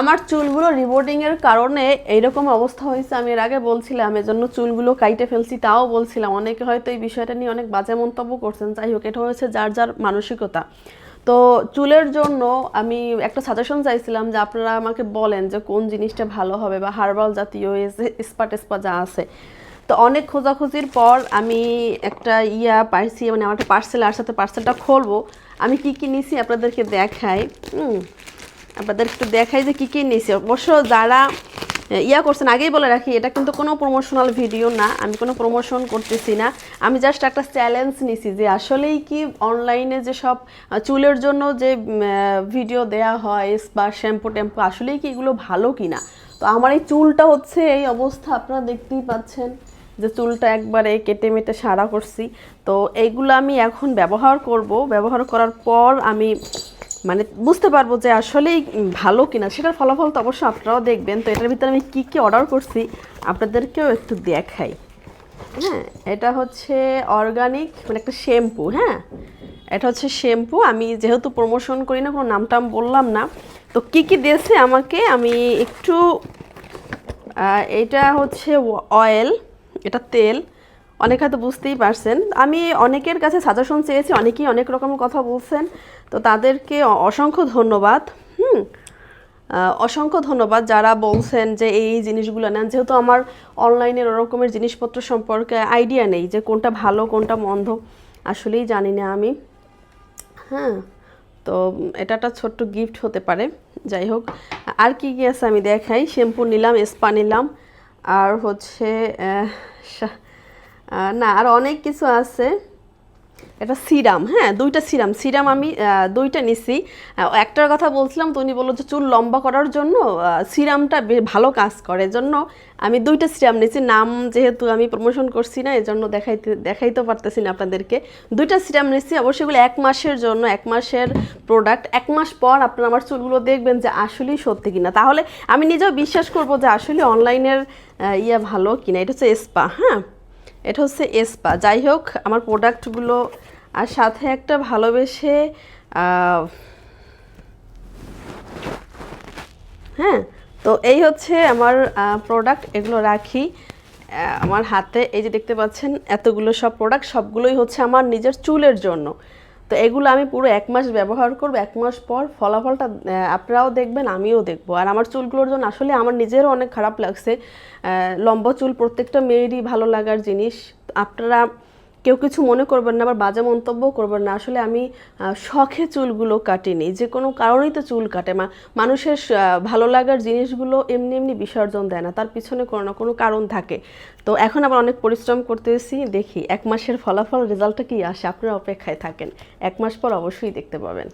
আমার চুলগুলো রিবোর্ডিং এর কারণে এইরকম অবস্থা হয়েছে, আমি এর আগে বলছিলাম, এজন্য চুলগুলো কাইটে ফেলছি তাও বলছিলাম। অনেকে হয়তো এই বিষয়টা নিয়ে অনেক বাজে মন্তব্য করছেন, যাই হোক, এটা হয়েছে যার যার মানসিকতা। তো চুলের জন্য আমি একটা সাজেশন চাইছিলাম যে আপনারা আমাকে বলেন যে কোন জিনিসটা ভালো হবে বা হার্বাল জাতীয় স্পা টেস্পা যা আছে। তো অনেক খোঁজাখুঁজির পর আমি একটা ইয়া পাইছি মানে আমার একটা পার্সেল আর সাথে পার্সেলটা খুলবো। আমি কি কি নিছি আপনাদেরকে দেখাই। হুম। আপনাদের একটু দেখাই যে কী কী নিয়েছি। অবশ্য যারা ইয়া করছেন, আগেই বলে রাখি, এটা কিন্তু কোনো প্রমোশনাল ভিডিও না, আমি কোনো প্রমোশন করতেছি না। আমি জাস্ট একটা চ্যালেঞ্জ নিছি যে আসলেই কি অনলাইনে যে সব চুলের জন্য যে ভিডিও দেয়া হয়, বা শ্যাম্পু ট্যাম্পু আসলেই কি এগুলো ভালো কি না তো আমার এই চুলটা হচ্ছে এই অবস্থা, আপনারা দেখতেই পাচ্ছেন যে চুলটা একবারে কেটে মেটে সারা করছি। তো এইগুলো আমি এখন ব্যবহার করব। ব্যবহার করার পর আমি মানে বুঝতে পারব যে আসলেই ভালো কিনা। সেটার ফলাফল তো অবশ্যই আপনারাও দেখবেন। তো এটার ভিতরে আমি কী কী অর্ডার করছি, আপনাদেরকেও একটু দেখাই। হ্যাঁ এটা হচ্ছে অর্গানিক মানে একটা শ্যাম্পু হ্যাঁ? এটা হচ্ছে শ্যাম্পু আমি যেহেতু প্রমোশন করি না, কোনো নাম টাম বললাম না। তো কী কী দিয়েছে আমাকে, আমি একটু এটা হচ্ছে অয়েল এটা তেল। অনেক হয়তো বুঝতেই পারছেন। আমি অনেকের কাছে সাজেশন চেয়েছি, অনেকেই অনেক রকম কথা বলছেন। তো তাদেরকে অসংখ্য ধন্যবাদ। হুম অসংখ্য ধন্যবাদ যারা বলছেন যে এই জিনিসগুলো নেন। যেহেতু আমার অনলাইনের ওরকমের জিনিসপত্র সম্পর্কে আইডিয়া নেই যে কোনটা ভালো, কোনটা মন্দ, আসলেই জানি না আমি। হ্যাঁ তো এটা একটা ছোট্ট গিফট হতে পারে। যাই হোক, আর কি কী আছে আমি দেখাই? শ্যাম্পু নিলাম স্পা নিলাম। আর হচ্ছে না, আর অনেক কিছু আছে। এটা সিরাম হ্যাঁ দুইটা সিরাম। সিরাম আমি দুইটা নিছি। একটার কথা বলছিলাম, তো উনি বলল যে চুল লম্বা করার জন্য সিরামটা ভালো কাজ করে। এজন্য আমি দুইটা সিরাম নিছি। নাম যেহেতু আমি প্রমোশন করছি না, এজন্য দেখাইতে দেখাইতে পারতেছি না আপনাদেরকে। দুইটা সিরাম নিছি। অবশ্যই এগুলো এক মাসের জন্য, এক মাসের প্রোডাক্ট এক মাস পর আপনারা আমার চুলগুলো দেখবেন যে আসলেই সত্যি কিনা। তাহলে আমি নিজেও বিশ্বাস করব যে আসলে অনলাইনের ইয়া ভালো কিনা। এটা হচ্ছে স্পা হ্যাঁ? এটা হচ্ছে এসপা যাই হোক, আমার প্রোডাক্টগুলো আর সাথে একটা ভালোবেসে হ্যাঁ তো এই হচ্ছে আমার প্রোডাক্ট এগুলো রাখি। আমার হাতে এই যে দেখতে পাচ্ছেন, এতগুলো সব প্রোডাক্ট সবগুলোই হচ্ছে আমার নিজের চুলের জন্য। তো এগুলো আমি পুরো এক মাস ব্যবহার করব, এক মাস পর ফলাফলটা আপনারাও দেখবেন, আমিও দেখব। আর আমার চুলগুলোর জন্য আসলে আমার নিজেরও অনেক খারাপ লাগছে। লম্বা চুল প্রত্যেকটা মেয়েরই ভালো লাগার জিনিস। আপনারা কেউ কিছু মনে করবেন না, আবার বাজে মন্তব্য করবেন না। আসলে আমি শখে চুলগুলো কাটিনি, যে কোনো কারণেই তো চুল কাটে মা মানুষের ভালো লাগার জিনিসগুলো এমনি এমনি বিসর্জন দেয় না, তার পিছনে কোনো না কোনো কারণ থাকে। তো এখন আবার অনেক পরিশ্রম করতেছি, দেখি এক মাসের ফলাফল, রেজাল্টটা কি আসে? আপনারা অপেক্ষায় থাকেন, এক মাস পর অবশ্যই দেখতে পাবেন।